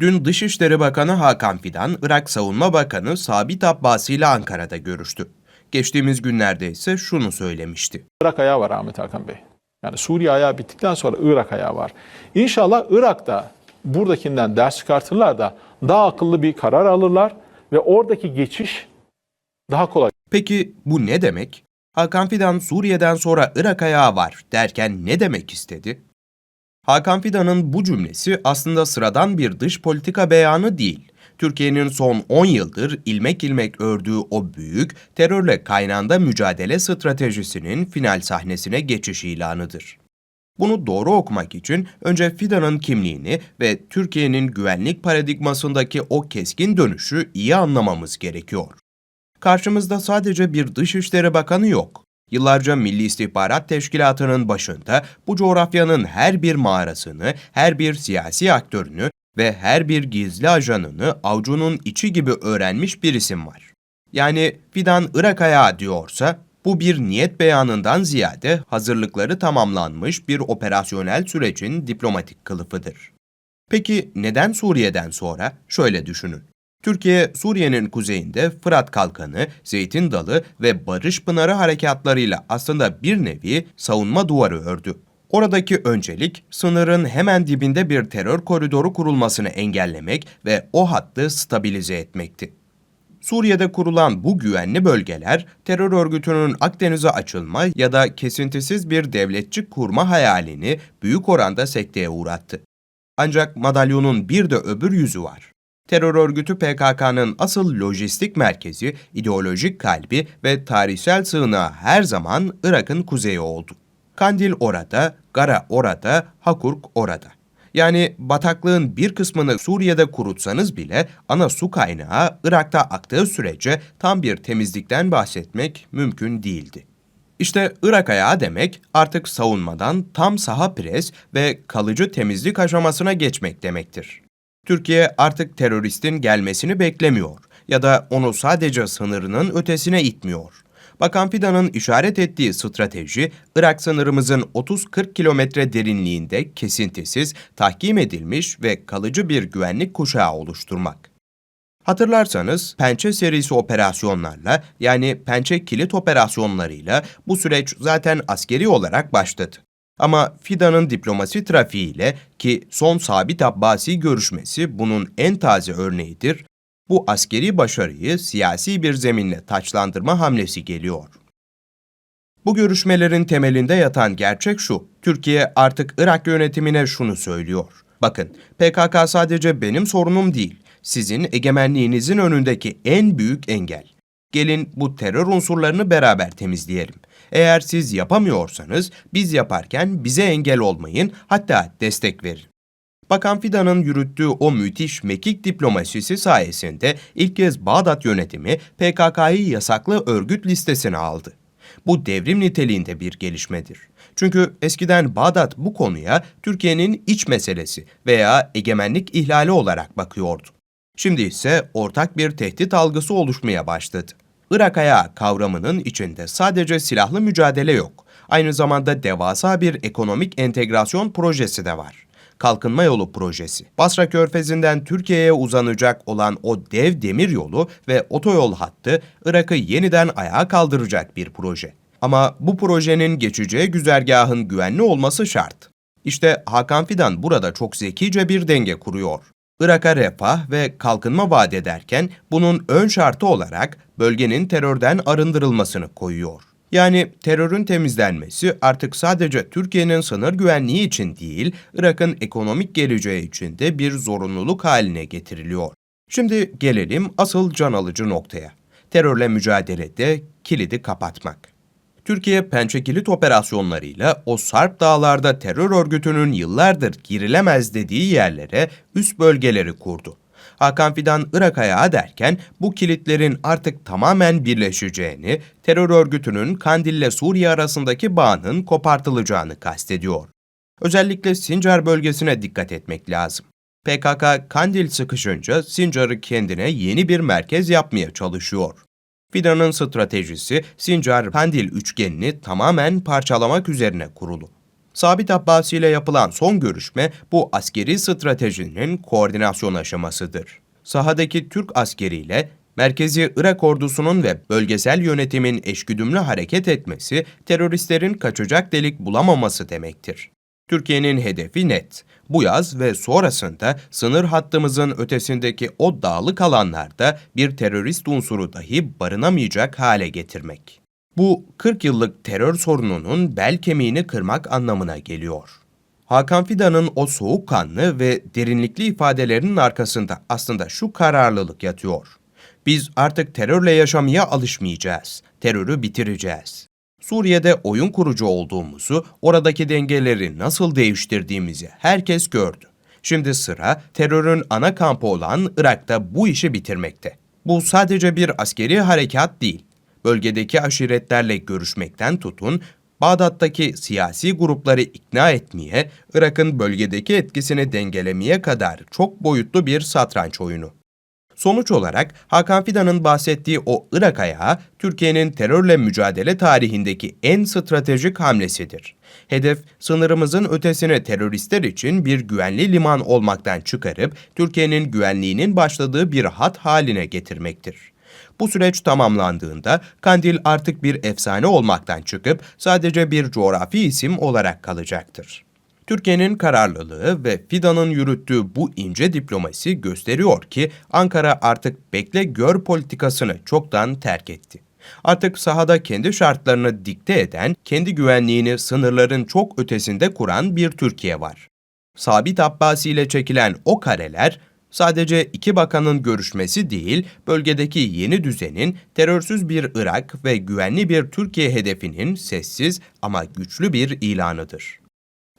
Dün Dışişleri Bakanı Hakan Fidan, Irak Savunma Bakanı Sabit Abbasi ile Ankara'da görüştü. Geçtiğimiz günlerde ise şunu söylemişti. Irak ayağı var Ahmet Hakan Bey. Yani Suriye ayağı bittikten sonra Irak ayağı var. İnşallah Irak'ta buradakinden ders çıkartırlar da daha akıllı bir karar alırlar ve oradaki geçiş daha kolay. Peki bu ne demek? Hakan Fidan Suriye'den sonra Irak ayağı var derken ne demek istedi? Hakan Fidan'ın bu cümlesi aslında sıradan bir dış politika beyanı değil. Türkiye'nin son 10 yıldır ilmek ilmek ördüğü o büyük terörle kaynağında mücadele stratejisinin final sahnesine geçiş ilanıdır. Bunu doğru okumak için önce Fidan'ın kimliğini ve Türkiye'nin güvenlik paradigmasındaki o keskin dönüşü iyi anlamamız gerekiyor. Karşımızda sadece bir Dışişleri Bakanı yok. Yıllarca Milli İstihbarat Teşkilatı'nın başında bu coğrafyanın her bir mağarasını, her bir siyasi aktörünü ve her bir gizli ajanını avucunun içi gibi öğrenmiş bir isim var. Yani Fidan Irak ayağı diyorsa bu bir niyet beyanından ziyade hazırlıkları tamamlanmış bir operasyonel sürecin diplomatik kılıfıdır. Peki neden Suriye'den sonra? Şöyle düşünün. Türkiye, Suriye'nin kuzeyinde Fırat Kalkanı, Zeytin Dalı ve Barış Pınarı harekatlarıyla aslında bir nevi savunma duvarı ördü. Oradaki öncelik, sınırın hemen dibinde bir terör koridoru kurulmasını engellemek ve o hattı stabilize etmekti. Suriye'de kurulan bu güvenli bölgeler, terör örgütünün Akdeniz'e açılma ya da kesintisiz bir devletçik kurma hayalini büyük oranda sekteye uğrattı. Ancak madalyonun bir de öbür yüzü var. Terör örgütü PKK'nın asıl lojistik merkezi, ideolojik kalbi ve tarihsel sığınağı her zaman Irak'ın kuzeyi oldu. Kandil orada, Gara orada, Hakurk orada. Yani bataklığın bir kısmını Suriye'de kurutsanız bile ana su kaynağı Irak'ta aktığı sürece tam bir temizlikten bahsetmek mümkün değildi. İşte Irak ayağı demek artık savunmadan tam saha pres ve kalıcı temizlik aşamasına geçmek demektir. Türkiye artık teröristin gelmesini beklemiyor ya da onu sadece sınırının ötesine itmiyor. Bakan Fidan'ın işaret ettiği strateji, Irak sınırımızın 30-40 kilometre derinliğinde kesintisiz, tahkim edilmiş ve kalıcı bir güvenlik kuşağı oluşturmak. Hatırlarsanız Pençe serisi operasyonlarla yani Pençe kilit operasyonlarıyla bu süreç zaten askeri olarak başladı. Ama Fidan'ın diplomasi trafiğiyle ki son Sabit Abbasi görüşmesi bunun en taze örneğidir, bu askeri başarıyı siyasi bir zeminle taçlandırma hamlesi geliyor. Bu görüşmelerin temelinde yatan gerçek şu, Türkiye artık Irak yönetimine şunu söylüyor. Bakın, PKK sadece benim sorunum değil, sizin egemenliğinizin önündeki en büyük engel. Gelin bu terör unsurlarını beraber temizleyelim. Eğer siz yapamıyorsanız biz yaparken bize engel olmayın, hatta destek verin. Bakan Fidan'ın yürüttüğü o müthiş mekik diplomasisi sayesinde ilk kez Bağdat yönetimi PKK'yı yasaklı örgüt listesine aldı. Bu devrim niteliğinde bir gelişmedir. Çünkü eskiden Bağdat bu konuya Türkiye'nin iç meselesi veya egemenlik ihlali olarak bakıyordu. Şimdi ise ortak bir tehdit algısı oluşmaya başladı. Irak ayağı kavramının içinde sadece silahlı mücadele yok. Aynı zamanda devasa bir ekonomik entegrasyon projesi de var. Kalkınma Yolu Projesi. Basra Körfezi'nden Türkiye'ye uzanacak olan o dev demir yolu ve otoyol hattı Irak'ı yeniden ayağa kaldıracak bir proje. Ama bu projenin geçeceği güzergahın güvenli olması şart. İşte Hakan Fidan burada çok zekice bir denge kuruyor. Irak'a refah ve kalkınma vaat ederken bunun ön şartı olarak bölgenin terörden arındırılmasını koyuyor. Yani terörün temizlenmesi artık sadece Türkiye'nin sınır güvenliği için değil, Irak'ın ekonomik geleceği için de bir zorunluluk haline getiriliyor. Şimdi gelelim asıl can alıcı noktaya. Terörle mücadelede kilidi kapatmak. Türkiye pençe kilit operasyonlarıyla o Sarp dağlarda terör örgütünün yıllardır girilemez dediği yerlere üst bölgeleri kurdu. Hakan Fidan Irak ayağı derken bu kilitlerin artık tamamen birleşeceğini, terör örgütünün Kandil ile Suriye arasındaki bağının kopartılacağını kastediyor. Özellikle Sincar bölgesine dikkat etmek lazım. PKK Kandil sıkışınca Sincar'ı kendine yeni bir merkez yapmaya çalışıyor. Fidan'ın stratejisi Sincar-Kandil üçgenini tamamen parçalamak üzerine kurulu. Sabit Abbasi ile yapılan son görüşme bu askeri stratejinin koordinasyon aşamasıdır. Sahadaki Türk askeriyle merkezi Irak ordusunun ve bölgesel yönetimin eşgüdümlü hareket etmesi teröristlerin kaçacak delik bulamaması demektir. Türkiye'nin hedefi net. Bu yaz ve sonrasında sınır hattımızın ötesindeki o dağlık alanlarda bir terörist unsuru dahi barınamayacak hale getirmek. Bu 40 yıllık terör sorununun bel kemiğini kırmak anlamına geliyor. Hakan Fidan'ın o soğukkanlı ve derinlikli ifadelerinin arkasında aslında şu kararlılık yatıyor. Biz artık terörle yaşamaya alışmayacağız. Terörü bitireceğiz. Suriye'de oyun kurucu olduğumuzu, oradaki dengeleri nasıl değiştirdiğimizi herkes gördü. Şimdi sıra terörün ana kampı olan Irak'ta bu işi bitirmekte. Bu sadece bir askeri harekat değil. Bölgedeki aşiretlerle görüşmekten tutun, Bağdat'taki siyasi grupları ikna etmeye, Irak'ın bölgedeki etkisini dengelemeye kadar çok boyutlu bir satranç oyunu. Sonuç olarak Hakan Fidan'ın bahsettiği o Irak ayağı Türkiye'nin terörle mücadele tarihindeki en stratejik hamlesidir. Hedef sınırımızın ötesine teröristler için bir güvenli liman olmaktan çıkarıp Türkiye'nin güvenliğinin başladığı bir hat haline getirmektir. Bu süreç tamamlandığında Kandil artık bir efsane olmaktan çıkıp sadece bir coğrafi isim olarak kalacaktır. Türkiye'nin kararlılığı ve Fidan'ın yürüttüğü bu ince diplomasi gösteriyor ki Ankara artık bekle gör politikasını çoktan terk etti. Artık sahada kendi şartlarını dikte eden, kendi güvenliğini sınırların çok ötesinde kuran bir Türkiye var. Sabit Abbasi ile çekilen o kareler sadece iki bakanın görüşmesi değil, bölgedeki yeni düzenin terörsüz bir Irak ve güvenli bir Türkiye hedefinin sessiz ama güçlü bir ilanıdır.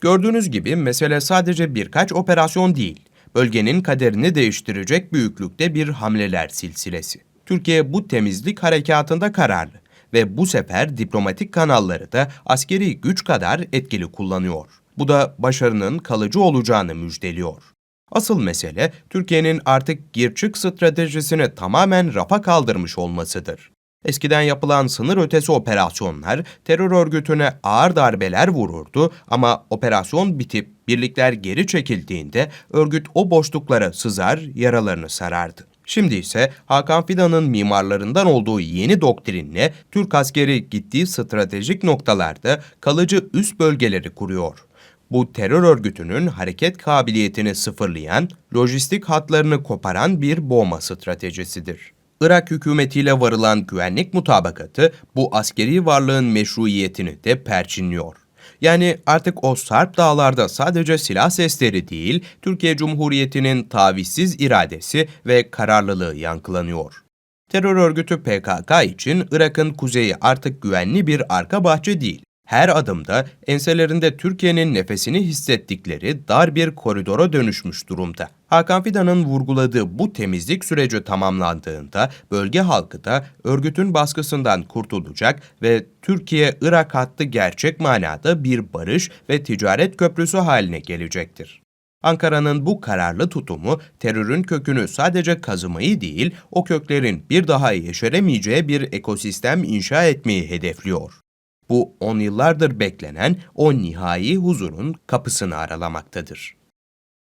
Gördüğünüz gibi mesele sadece birkaç operasyon değil, bölgenin kaderini değiştirecek büyüklükte bir hamleler silsilesi. Türkiye bu temizlik harekatında kararlı ve bu sefer diplomatik kanalları da askeri güç kadar etkili kullanıyor. Bu da başarının kalıcı olacağını müjdeliyor. Asıl mesele Türkiye'nin artık gir-çık stratejisini tamamen rafa kaldırmış olmasıdır. Eskiden yapılan sınır ötesi operasyonlar terör örgütüne ağır darbeler vururdu ama operasyon bitip birlikler geri çekildiğinde örgüt o boşluklara sızar, yaralarını sarardı. Şimdi ise Hakan Fidan'ın mimarlarından olduğu yeni doktrinle Türk askeri gittiği stratejik noktalarda kalıcı üst bölgeleri kuruyor. Bu terör örgütünün hareket kabiliyetini sıfırlayan, lojistik hatlarını koparan bir boğma stratejisidir. Irak hükümetiyle varılan güvenlik mutabakatı bu askeri varlığın meşruiyetini de perçinliyor. Yani artık o Sarp dağlarda sadece silah sesleri değil, Türkiye Cumhuriyeti'nin tavizsiz iradesi ve kararlılığı yankılanıyor. Terör örgütü PKK için Irak'ın kuzeyi artık güvenli bir arka bahçe değil. Her adımda enselerinde Türkiye'nin nefesini hissettikleri dar bir koridora dönüşmüş durumda. Hakan Fidan'ın vurguladığı bu temizlik süreci tamamlandığında bölge halkı da örgütün baskısından kurtulacak ve Türkiye-Irak hattı gerçek manada bir barış ve ticaret köprüsü haline gelecektir. Ankara'nın bu kararlı tutumu terörün kökünü sadece kazımayı değil, o köklerin bir daha yeşeremeyeceği bir ekosistem inşa etmeyi hedefliyor. Bu on yıllardır beklenen o nihai huzurun kapısını aralamaktadır.